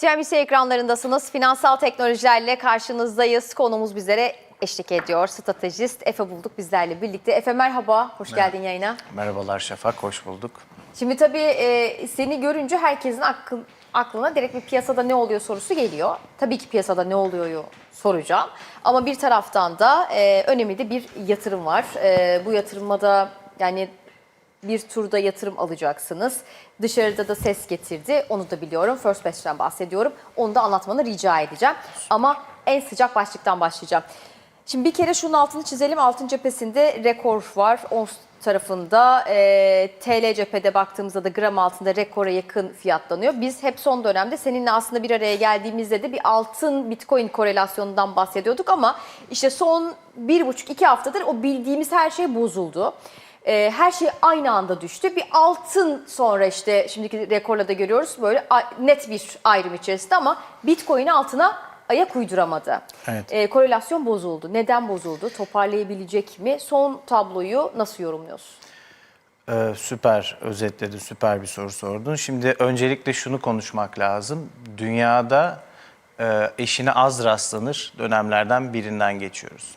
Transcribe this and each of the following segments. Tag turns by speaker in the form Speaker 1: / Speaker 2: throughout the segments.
Speaker 1: CNBC ekranlarındasınız. Finansal teknolojilerle karşınızdayız. Konumuz bizlere eşlik ediyor. Stratejist Efe bulduk bizlerle birlikte. Efe merhaba, hoş geldin yayına.
Speaker 2: Merhabalar Şafak, hoş bulduk.
Speaker 1: Şimdi tabii e, seni görünce herkesin akıl, aklına direkt bir piyasada ne oluyor sorusu geliyor. Tabii ki piyasada ne oluyor soracağım. Ama bir taraftan da e, önemli de bir yatırım var. E, bu yatırıma da yani bir turda yatırım alacaksınız. Dışarıda da ses getirdi. Onu da biliyorum. First Batch'ten bahsediyorum. Onu da anlatmanı rica edeceğim. Ama en sıcak başlıktan başlayacağım. Şimdi bir kere şunun altını çizelim. Altın cephesinde rekor var. Ons tarafında e, TL cephede baktığımızda da gram altında rekora yakın fiyatlanıyor. Biz hep son dönemde seninle aslında bir araya geldiğimizde de bir altın bitcoin korelasyonundan bahsediyorduk ama işte son bir buçuk iki haftadır o bildiğimiz her şey bozuldu. E, her şey aynı anda düştü. Bir altın sonra işte şimdiki rekorla da görüyoruz böyle net bir ayrım içerisinde ama bitcoin altına ayak uyduramadı.
Speaker 2: Evet.
Speaker 1: E, korelasyon bozuldu. Neden bozuldu? Toparlayabilecek mi? Son tabloyu nasıl yorumluyorsun?
Speaker 2: Ee, süper özetledi, süper bir soru sordun. Şimdi öncelikle şunu konuşmak lazım. Dünyada e, eşine az rastlanır dönemlerden birinden geçiyoruz.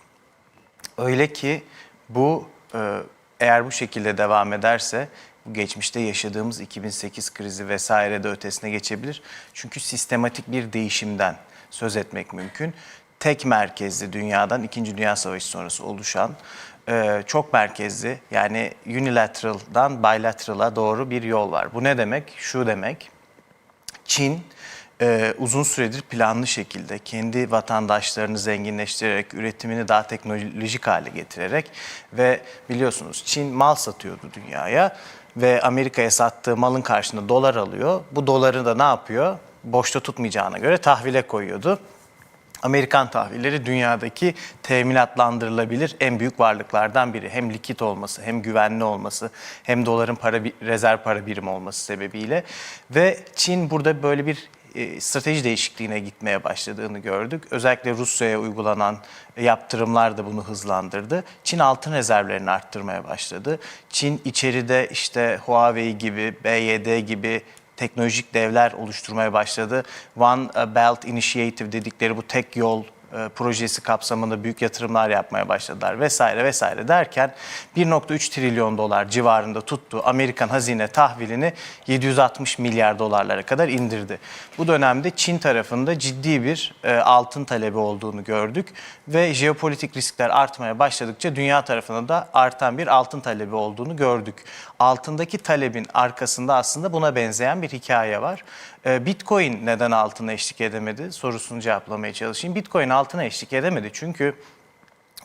Speaker 2: Öyle ki bu e, eğer bu şekilde devam ederse geçmişte yaşadığımız 2008 krizi vesaire de ötesine geçebilir. Çünkü sistematik bir değişimden söz etmek mümkün. Tek merkezli dünyadan 2. Dünya Savaşı sonrası oluşan e, çok merkezli yani unilateral'dan bilateral'a doğru bir yol var. Bu ne demek? Şu demek. Çin e, uzun süredir planlı şekilde kendi vatandaşlarını zenginleştirerek, üretimini daha teknolojik hale getirerek ve biliyorsunuz Çin mal satıyordu dünyaya ve Amerika'ya sattığı malın karşılığında dolar alıyor. Bu doları da ne yapıyor? Boşta tutmayacağına göre tahvile koyuyordu. Amerikan tahvilleri dünyadaki teminatlandırılabilir en büyük varlıklardan biri. Hem likit olması, hem güvenli olması, hem doların para rezerv para birimi olması sebebiyle ve Çin burada böyle bir e, strateji değişikliğine gitmeye başladığını gördük. Özellikle Rusya'ya uygulanan yaptırımlar da bunu hızlandırdı. Çin altın rezervlerini arttırmaya başladı. Çin içeride işte Huawei gibi, BYD gibi teknolojik devler oluşturmaya başladı. One Belt Initiative dedikleri bu tek yol e, projesi kapsamında büyük yatırımlar yapmaya başladılar vesaire vesaire derken 1.3 trilyon dolar civarında tuttu Amerikan hazine tahvilini 760 milyar dolarlara kadar indirdi. Bu dönemde Çin tarafında ciddi bir e, altın talebi olduğunu gördük ve jeopolitik riskler artmaya başladıkça dünya tarafında da artan bir altın talebi olduğunu gördük. Altındaki talebin arkasında aslında buna benzeyen bir hikaye var. E, Bitcoin neden altına eşlik edemedi sorusunu cevaplamaya çalışayım. Bitcoin altına eşlik edemedi çünkü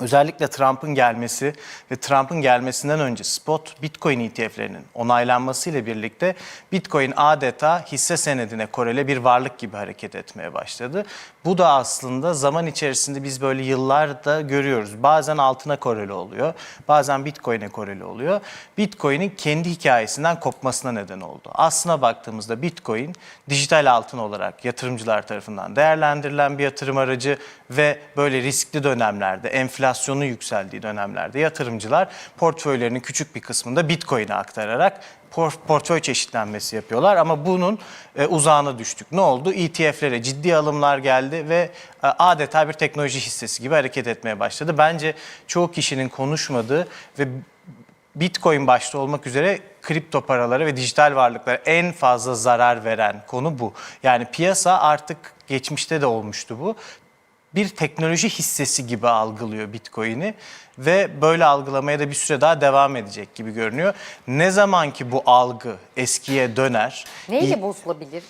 Speaker 2: özellikle Trump'ın gelmesi ve Trump'ın gelmesinden önce spot Bitcoin ETF'lerinin onaylanmasıyla birlikte Bitcoin adeta hisse senedine korele bir varlık gibi hareket etmeye başladı. Bu da aslında zaman içerisinde biz böyle yıllarda görüyoruz. Bazen altına koreli oluyor, bazen Bitcoin'e koreli oluyor. Bitcoin'in kendi hikayesinden kopmasına neden oldu. Aslına baktığımızda Bitcoin dijital altın olarak yatırımcılar tarafından değerlendirilen bir yatırım aracı ve böyle riskli dönemlerde, enflasyonun yükseldiği dönemlerde yatırımcılar portföylerinin küçük bir kısmında Bitcoin'e aktararak por- portföy çeşitlenmesi yapıyorlar ama bunun e, uzağına düştük. Ne oldu? ETF'lere ciddi alımlar geldi ve e, adeta bir teknoloji hissesi gibi hareket etmeye başladı. Bence çoğu kişinin konuşmadığı ve Bitcoin başta olmak üzere kripto paralara ve dijital varlıklara en fazla zarar veren konu bu. Yani piyasa artık geçmişte de olmuştu bu. Bir teknoloji hissesi gibi algılıyor Bitcoin'i ve böyle algılamaya da bir süre daha devam edecek gibi görünüyor. Ne zaman ki bu algı eskiye döner,
Speaker 1: Neyle bozulabilir?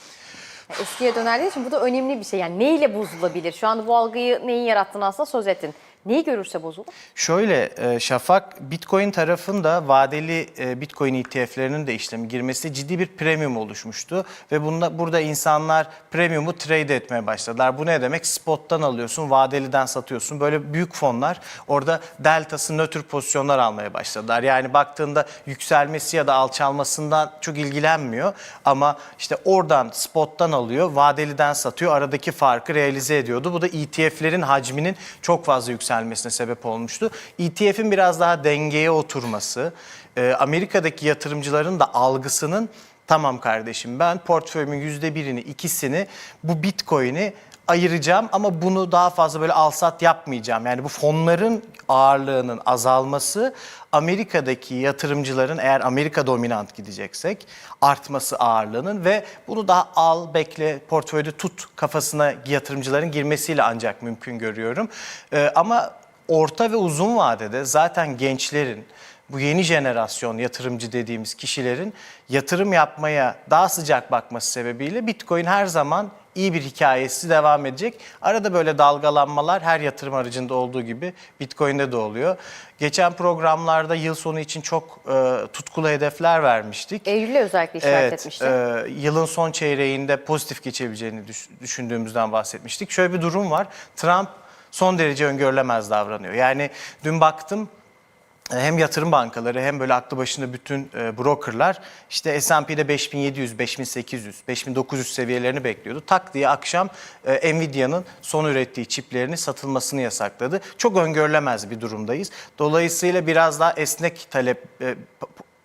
Speaker 1: Eskiye döner değil, şimdi bu da önemli bir şey. Yani neyle bozulabilir? Şu anda bu algıyı neyin yarattığını aslında söz ettin. Neyi görürse bozulur?
Speaker 2: Şöyle e, Şafak, Bitcoin tarafında vadeli e, Bitcoin ETF'lerinin de işlemi girmesi ciddi bir premium oluşmuştu. Ve bunda, burada insanlar premiumu trade etmeye başladılar. Bu ne demek? Spot'tan alıyorsun, vadeliden satıyorsun. Böyle büyük fonlar orada deltası nötr pozisyonlar almaya başladılar. Yani baktığında yükselmesi ya da alçalmasından çok ilgilenmiyor. Ama işte oradan spot'tan alıyor, vadeliden satıyor. Aradaki farkı realize ediyordu. Bu da ETF'lerin hacminin çok fazla yükselmesine sebep olmuştu. ETF'in biraz daha dengeye oturması, e, Amerika'daki yatırımcıların da algısının Tamam kardeşim ben portföyümün yüzde birini, ikisini bu Bitcoin'i ayıracağım ama bunu daha fazla böyle alsat yapmayacağım. Yani bu fonların ağırlığının azalması Amerika'daki yatırımcıların eğer Amerika dominant gideceksek artması ağırlığının ve bunu daha al, bekle, portföyde tut kafasına yatırımcıların girmesiyle ancak mümkün görüyorum. Ee, ama orta ve uzun vadede zaten gençlerin bu yeni jenerasyon yatırımcı dediğimiz kişilerin yatırım yapmaya daha sıcak bakması sebebiyle Bitcoin her zaman iyi bir hikayesi devam edecek. Arada böyle dalgalanmalar her yatırım aracında olduğu gibi Bitcoin'de de oluyor. Geçen programlarda yıl sonu için çok e, tutkulu hedefler vermiştik.
Speaker 1: Eylül'e özellikle işaret
Speaker 2: Evet,
Speaker 1: etmiştin.
Speaker 2: e, yılın son çeyreğinde pozitif geçebileceğini düş- düşündüğümüzden bahsetmiştik. Şöyle bir durum var. Trump son derece öngörülemez davranıyor. Yani dün baktım hem yatırım bankaları hem böyle aklı başında bütün e, brokerlar işte S&P'de 5700, 5800, 5900 seviyelerini bekliyordu. Tak diye akşam e, Nvidia'nın son ürettiği çiplerini satılmasını yasakladı. Çok öngörülemez bir durumdayız. Dolayısıyla biraz daha esnek talep e,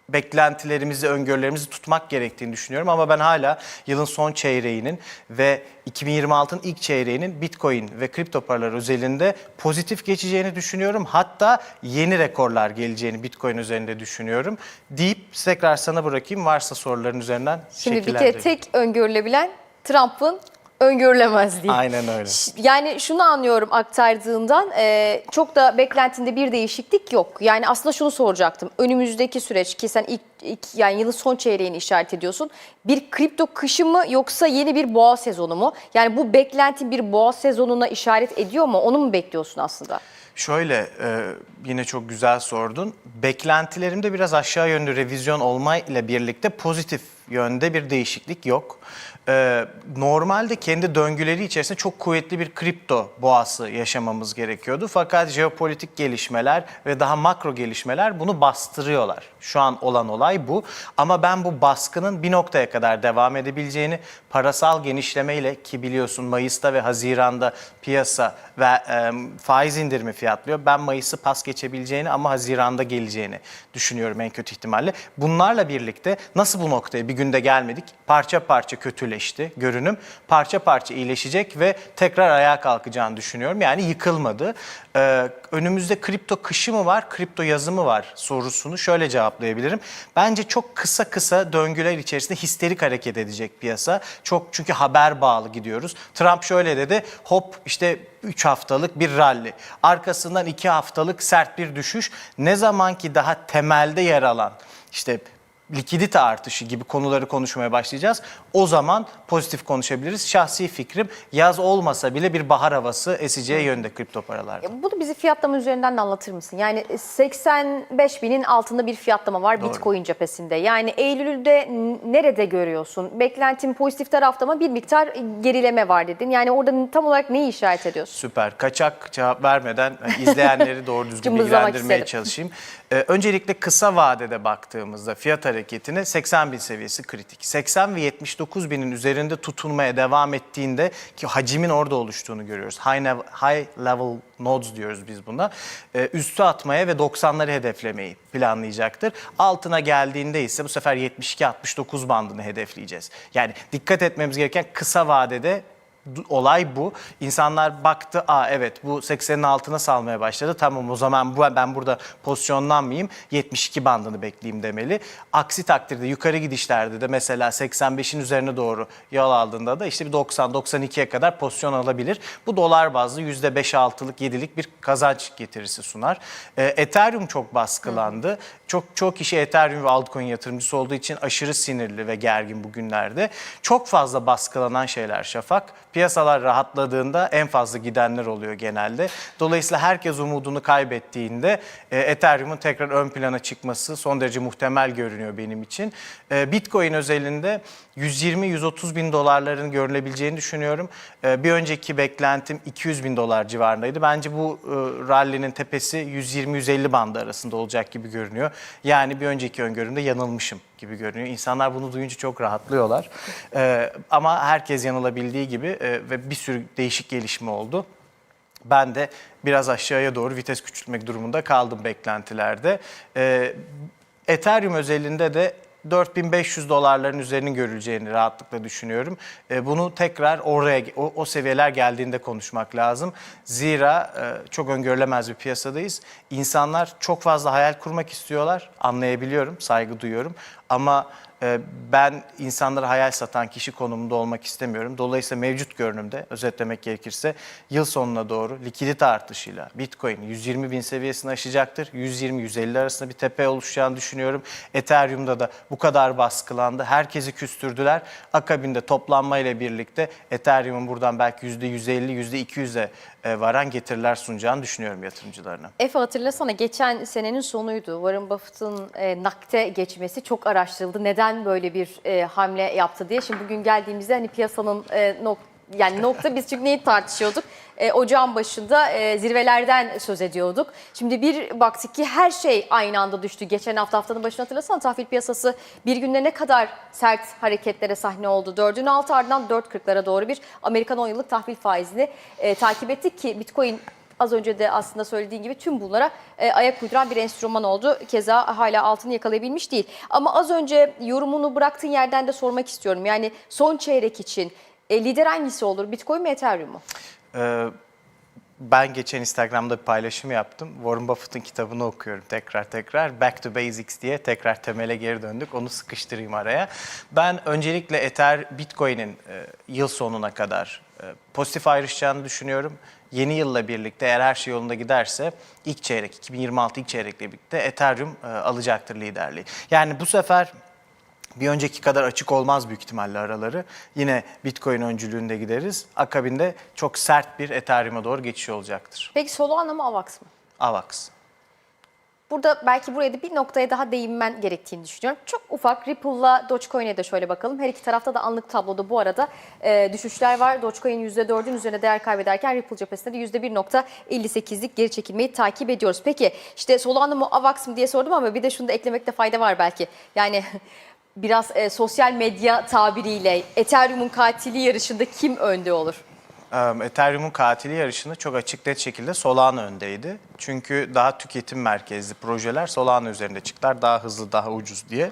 Speaker 2: beklentilerimizi, öngörülerimizi tutmak gerektiğini düşünüyorum. Ama ben hala yılın son çeyreğinin ve 2026'ın ilk çeyreğinin Bitcoin ve kripto paralar özelinde pozitif geçeceğini düşünüyorum. Hatta yeni rekorlar geleceğini Bitcoin üzerinde düşünüyorum. Deyip tekrar sana bırakayım varsa soruların üzerinden
Speaker 1: Şimdi bir kere tek öngörülebilen Trump'ın öngörülemezliği.
Speaker 2: Aynen öyle.
Speaker 1: Yani şunu anlıyorum aktardığından e, çok da beklentinde bir değişiklik yok. Yani aslında şunu soracaktım. Önümüzdeki süreç ki sen ilk, ilk yani yılın son çeyreğini işaret ediyorsun. Bir kripto kışı mı yoksa yeni bir boğa sezonu mu? Yani bu beklenti bir boğa sezonuna işaret ediyor mu? Onu mu bekliyorsun aslında?
Speaker 2: Şöyle e, yine çok güzel sordun. Beklentilerimde biraz aşağı yönlü revizyon olmayla birlikte pozitif yönde bir değişiklik yok. E, normalde kendi döngüleri içerisinde çok kuvvetli bir kripto boğası yaşamamız gerekiyordu. Fakat jeopolitik gelişmeler ve daha makro gelişmeler bunu bastırıyorlar. Şu an olan olay bu. Ama ben bu baskının bir noktaya kadar devam edebileceğini parasal genişlemeyle ki biliyorsun Mayıs'ta ve Haziran'da piyasa ve e, faiz indirimi fiyatlıyor. Ben Mayıs'ı pas geçebileceğini ama Haziran'da geleceğini düşünüyorum en kötü ihtimalle. Bunlarla birlikte nasıl bu noktaya bir günde gelmedik? Parça parça kötüleşti görünüm. Parça parça iyileşecek ve tekrar ayağa kalkacağını düşünüyorum. Yani yıkılmadı. Ee, önümüzde kripto kışı mı var, kripto yazı mı var sorusunu şöyle cevaplayabilirim. Bence çok kısa kısa döngüler içerisinde histerik hareket edecek piyasa. Çok çünkü haber bağlı gidiyoruz. Trump şöyle dedi, hop işte 3 haftalık bir rally. Arkasından 2 haftalık sert bir düşüş. Ne zaman ki daha temelde yer alan işte likidite artışı gibi konuları konuşmaya başlayacağız. O zaman pozitif konuşabiliriz. Şahsi fikrim yaz olmasa bile bir bahar havası eseceği yönde kripto paralarda.
Speaker 1: E, Bunu bizi fiyatlama üzerinden de anlatır mısın? Yani 85 binin altında bir fiyatlama var
Speaker 2: Doğru.
Speaker 1: Bitcoin cephesinde. Yani Eylül'de nerede görüyorsun? Beklentin pozitif tarafta ama bir miktar gerileme var dedin. Yani orada tam olarak neyi işaret ediyorsun?
Speaker 2: Süper. Kaçak cevap vermeden e, izleyenleri doğru düzgün bilgilendirmeye çalışayım. Ee, öncelikle kısa vadede baktığımızda fiyat hareketine 80 bin seviyesi kritik. 80 ve 79 binin üzerinde tutunmaya devam ettiğinde ki hacimin orada oluştuğunu görüyoruz. High, level, high level nodes diyoruz biz buna. Ee, üstü atmaya ve 90'ları hedeflemeyi planlayacaktır. Altına geldiğinde ise bu sefer 72-69 bandını hedefleyeceğiz. Yani dikkat etmemiz gereken kısa vadede olay bu. İnsanlar baktı, aa evet bu 80'in altına salmaya başladı. Tamam o zaman bu, ben burada pozisyonlanmayayım. 72 bandını bekleyeyim demeli. Aksi takdirde yukarı gidişlerde de mesela 85'in üzerine doğru yol aldığında da işte bir 90-92'ye kadar pozisyon alabilir. Bu dolar bazlı %5-6'lık 7'lik bir kazanç getirisi sunar. Ee, Ethereum çok baskılandı. Çok çok kişi Ethereum ve altcoin yatırımcısı olduğu için aşırı sinirli ve gergin bugünlerde. Çok fazla baskılanan şeyler Şafak. Piyasalar rahatladığında en fazla gidenler oluyor genelde. Dolayısıyla herkes umudunu kaybettiğinde e, Ethereum'un tekrar ön plana çıkması son derece muhtemel görünüyor benim için. E, Bitcoin özelinde 120-130 bin dolarların görülebileceğini düşünüyorum. E, bir önceki beklentim 200 bin dolar civarındaydı. Bence bu e, rally'nin tepesi 120-150 bandı arasında olacak gibi görünüyor. Yani bir önceki öngörümde yanılmışım gibi görünüyor. İnsanlar bunu duyunca çok rahatlıyorlar. E, ama herkes yanılabildiği gibi e, ve bir sürü değişik gelişme oldu. Ben de biraz aşağıya doğru vites küçültmek durumunda kaldım beklentilerde. Ee, Ethereum özelinde de 4500 dolarların üzerinin görüleceğini rahatlıkla düşünüyorum. E, bunu tekrar oraya o, o seviyeler geldiğinde konuşmak lazım. Zira e, çok öngörülemez bir piyasadayız. İnsanlar çok fazla hayal kurmak istiyorlar. Anlayabiliyorum, saygı duyuyorum. Ama ben insanlara hayal satan kişi konumunda olmak istemiyorum. Dolayısıyla mevcut görünümde özetlemek gerekirse yıl sonuna doğru likidite artışıyla Bitcoin 120 bin seviyesini aşacaktır. 120-150 arasında bir tepe oluşacağını düşünüyorum. Ethereum'da da bu kadar baskılandı. Herkesi küstürdüler. Akabinde toplanmayla birlikte Ethereum'un buradan belki %150, %200'e e, varan getiriler sunacağını düşünüyorum yatırımcılarına.
Speaker 1: Efe hatırlasana geçen senenin sonuydu. Warren Buffett'ın e, nakde geçmesi çok araştırıldı. Neden böyle bir e, hamle yaptı diye. Şimdi bugün geldiğimizde hani piyasanın e, nok yani nokta biz çünkü neyi tartışıyorduk? E, ocağın başında e, zirvelerden söz ediyorduk. Şimdi bir baktık ki her şey aynı anda düştü. Geçen hafta haftanın başına hatırlasana tahvil piyasası bir günde ne kadar sert hareketlere sahne oldu. Dördün altı ardından 4.40'lara doğru bir Amerikan 10 yıllık tahvil faizini e, takip ettik ki Bitcoin Az önce de aslında söylediğin gibi tüm bunlara e, ayak uyduran bir enstrüman oldu. Keza hala altını yakalayabilmiş değil. Ama az önce yorumunu bıraktığın yerden de sormak istiyorum. Yani son çeyrek için e, lider hangisi olur? Bitcoin mi Ethereum mu?
Speaker 2: Ee, ben geçen Instagram'da bir paylaşım yaptım. Warren Buffett'ın kitabını okuyorum tekrar tekrar. Back to Basics diye tekrar temele geri döndük. Onu sıkıştırayım araya. Ben öncelikle Ether, Bitcoin'in e, yıl sonuna kadar e, pozitif ayrışacağını düşünüyorum. Yeni yılla birlikte eğer her şey yolunda giderse ilk çeyrek, 2026 ilk çeyrekle birlikte Ethereum e, alacaktır liderliği. Yani bu sefer bir önceki kadar açık olmaz büyük ihtimalle araları. Yine Bitcoin öncülüğünde gideriz. Akabinde çok sert bir Ethereum'a doğru geçiş olacaktır.
Speaker 1: Peki Solana mı Avax mı?
Speaker 2: AVAX.
Speaker 1: Burada belki buraya da bir noktaya daha değinmen gerektiğini düşünüyorum. Çok ufak Ripple'la Dogecoin'e de şöyle bakalım. Her iki tarafta da anlık tabloda bu arada e, düşüşler var. Dogecoin %4'ün üzerine değer kaybederken Ripple cephesinde de %1.58'lik geri çekilmeyi takip ediyoruz. Peki işte Solana mı Avax mı diye sordum ama bir de şunu da eklemekte fayda var belki. Yani biraz e, sosyal medya tabiriyle Ethereum'un katili yarışında kim önde olur?
Speaker 2: Ethereum'un katili yarışını çok açık net şekilde Solana öndeydi. Çünkü daha tüketim merkezli projeler Solana üzerinde çıktılar. Daha hızlı, daha ucuz diye.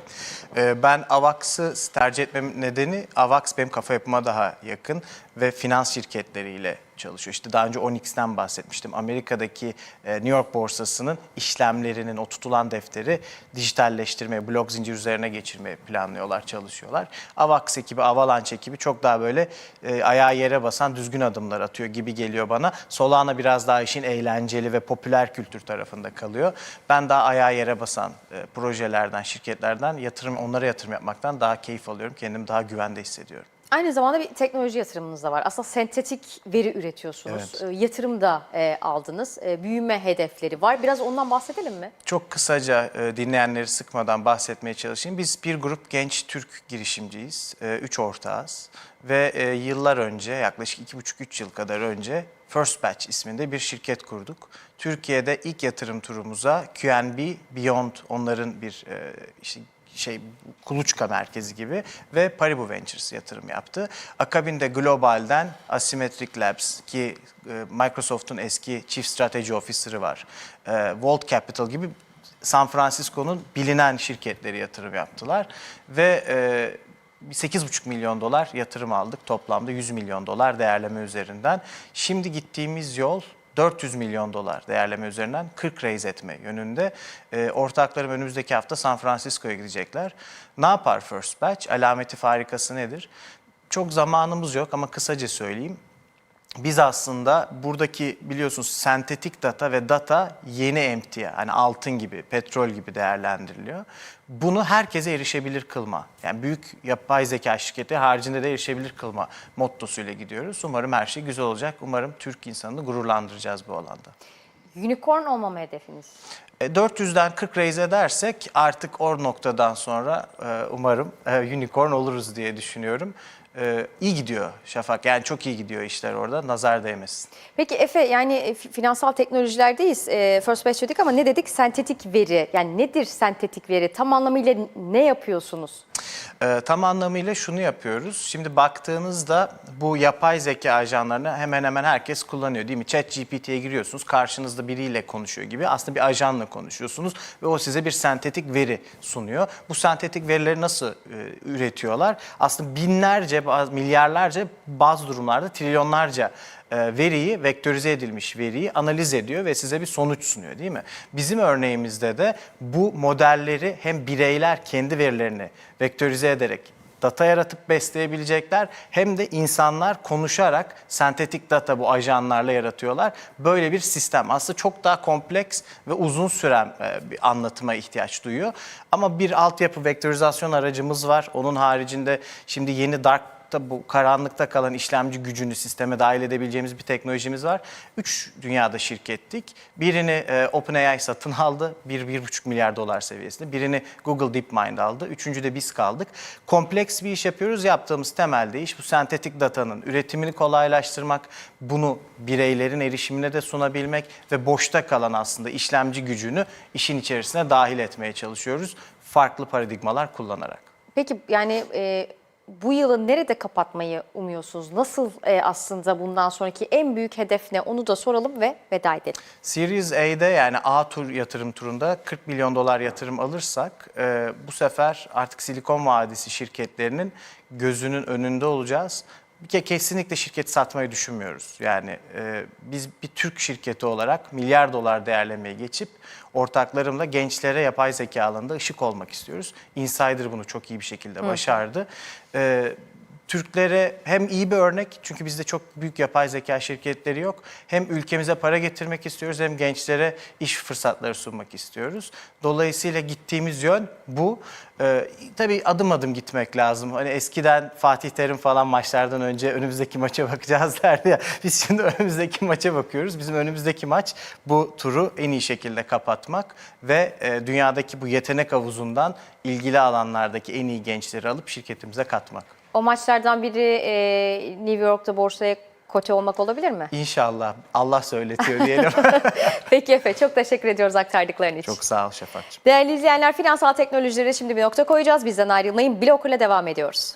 Speaker 2: Ee, Ben Avax'ı tercih etmem nedeni Avax benim kafa yapıma daha yakın ve finans şirketleriyle çalışıyor. İşte daha önce Onyx'ten bahsetmiştim. Amerika'daki e, New York borsasının işlemlerinin, o tutulan defteri dijitalleştirmeye, blok zincir üzerine geçirmeye planlıyorlar, çalışıyorlar. Avax ekibi, Avalanche ekibi çok daha böyle e, ayağı yere basan düzgün adımlar atıyor gibi geliyor bana. Solana biraz daha işin eğlenceli ve popüler kültür tarafında kalıyor. Ben daha ayağı yere basan e, projelerden, şirketlerden yatırım, onlara yatırım yapmaktan daha keyif alıyorum. Kendimi daha güvende hissediyorum.
Speaker 1: Aynı zamanda bir teknoloji yatırımınız da var. Aslında sentetik veri üretiyorsunuz.
Speaker 2: Evet.
Speaker 1: E, yatırım da e, aldınız. E, büyüme hedefleri var. Biraz ondan bahsedelim mi?
Speaker 2: Çok kısaca e, dinleyenleri sıkmadan bahsetmeye çalışayım. Biz bir grup genç Türk girişimciyiz. E, üç ortağız. Ve e, yıllar önce, yaklaşık 2,5-3 yıl kadar önce First Batch isminde bir şirket kurduk. Türkiye'de ilk yatırım turumuza QNB Beyond, onların bir e, işte şey kuluçka merkezi gibi ve Paribu Ventures yatırım yaptı. Akabinde globalden Asymmetric Labs ki e, Microsoft'un eski Chief Strategy Officer'ı var. E, Volt Capital gibi San Francisco'nun bilinen şirketleri yatırım yaptılar ve e, 8,5 milyon dolar yatırım aldık toplamda 100 milyon dolar değerleme üzerinden. Şimdi gittiğimiz yol 400 milyon dolar değerleme üzerinden 40 raise etme yönünde. E, ortaklarım önümüzdeki hafta San Francisco'ya gidecekler. Ne yapar First Batch? Alameti farikası nedir? Çok zamanımız yok ama kısaca söyleyeyim. Biz aslında buradaki biliyorsunuz sentetik data ve data yeni emtia, hani altın gibi, petrol gibi değerlendiriliyor. Bunu herkese erişebilir kılma. Yani büyük yapay zeka şirketi haricinde de erişebilir kılma mottosuyla gidiyoruz. Umarım her şey güzel olacak. Umarım Türk insanını gururlandıracağız bu alanda.
Speaker 1: Unicorn olmama hedefiniz.
Speaker 2: E, 400'den 40 raise edersek artık o noktadan sonra e, umarım e, unicorn oluruz diye düşünüyorum. E, iyi gidiyor Şafak. Yani çok iyi gidiyor işler orada. Nazar değmesin.
Speaker 1: Peki Efe yani e, fi- finansal teknolojilerdeyiz. E, First Batch dedik ama ne dedik? Sentetik veri. Yani nedir sentetik veri? Tam anlamıyla ne yapıyorsunuz?
Speaker 2: Ee, tam anlamıyla şunu yapıyoruz. Şimdi baktığınızda bu yapay zeka ajanlarını hemen hemen herkes kullanıyor değil mi? ChatGPT'ye giriyorsunuz, karşınızda biriyle konuşuyor gibi. Aslında bir ajanla konuşuyorsunuz ve o size bir sentetik veri sunuyor. Bu sentetik verileri nasıl e, üretiyorlar? Aslında binlerce, milyarlarca, bazı durumlarda trilyonlarca veriyi, vektörize edilmiş veriyi analiz ediyor ve size bir sonuç sunuyor değil mi? Bizim örneğimizde de bu modelleri hem bireyler kendi verilerini vektörize ederek data yaratıp besleyebilecekler hem de insanlar konuşarak sentetik data bu ajanlarla yaratıyorlar. Böyle bir sistem aslında çok daha kompleks ve uzun süren e, bir anlatıma ihtiyaç duyuyor. Ama bir altyapı vektörizasyon aracımız var. Onun haricinde şimdi yeni Dark da bu karanlıkta kalan işlemci gücünü sisteme dahil edebileceğimiz bir teknolojimiz var. Üç dünyada şirkettik. Birini e, OpenAI satın aldı. 1-1,5 milyar dolar seviyesinde. Birini Google DeepMind aldı. Üçüncü de biz kaldık. Kompleks bir iş yapıyoruz. Yaptığımız temelde iş bu sentetik datanın üretimini kolaylaştırmak, bunu bireylerin erişimine de sunabilmek ve boşta kalan aslında işlemci gücünü işin içerisine dahil etmeye çalışıyoruz. Farklı paradigmalar kullanarak.
Speaker 1: Peki yani e, bu yılı nerede kapatmayı umuyorsunuz? Nasıl e, aslında bundan sonraki en büyük hedef ne? Onu da soralım ve veda edelim.
Speaker 2: Series A'de yani A tur yatırım turunda 40 milyon dolar yatırım alırsak e, bu sefer artık Silikon Vadisi şirketlerinin gözünün önünde olacağız. Bir kere kesinlikle şirket satmayı düşünmüyoruz. Yani e, biz bir Türk şirketi olarak milyar dolar değerlemeye geçip ortaklarımla gençlere yapay zeka alanında ışık olmak istiyoruz. Insider bunu çok iyi bir şekilde başardı. E, Türklere hem iyi bir örnek çünkü bizde çok büyük yapay zeka şirketleri yok. Hem ülkemize para getirmek istiyoruz hem gençlere iş fırsatları sunmak istiyoruz. Dolayısıyla gittiğimiz yön bu. Ee, tabii adım adım gitmek lazım. Hani eskiden Fatih Terim falan maçlardan önce önümüzdeki maça bakacağız derdi ya. Biz şimdi önümüzdeki maça bakıyoruz. Bizim önümüzdeki maç bu turu en iyi şekilde kapatmak ve e, dünyadaki bu yetenek havuzundan ilgili alanlardaki en iyi gençleri alıp şirketimize katmak.
Speaker 1: O maçlardan biri e, New York'ta borsaya kote olmak olabilir mi?
Speaker 2: İnşallah. Allah söyletiyor diyelim.
Speaker 1: Peki Efe çok teşekkür ediyoruz aktardıkların için.
Speaker 2: Çok sağ ol Şafak'cığım.
Speaker 1: Değerli izleyenler finansal teknolojilere şimdi bir nokta koyacağız. Bizden ayrılmayın. Blok ile devam ediyoruz.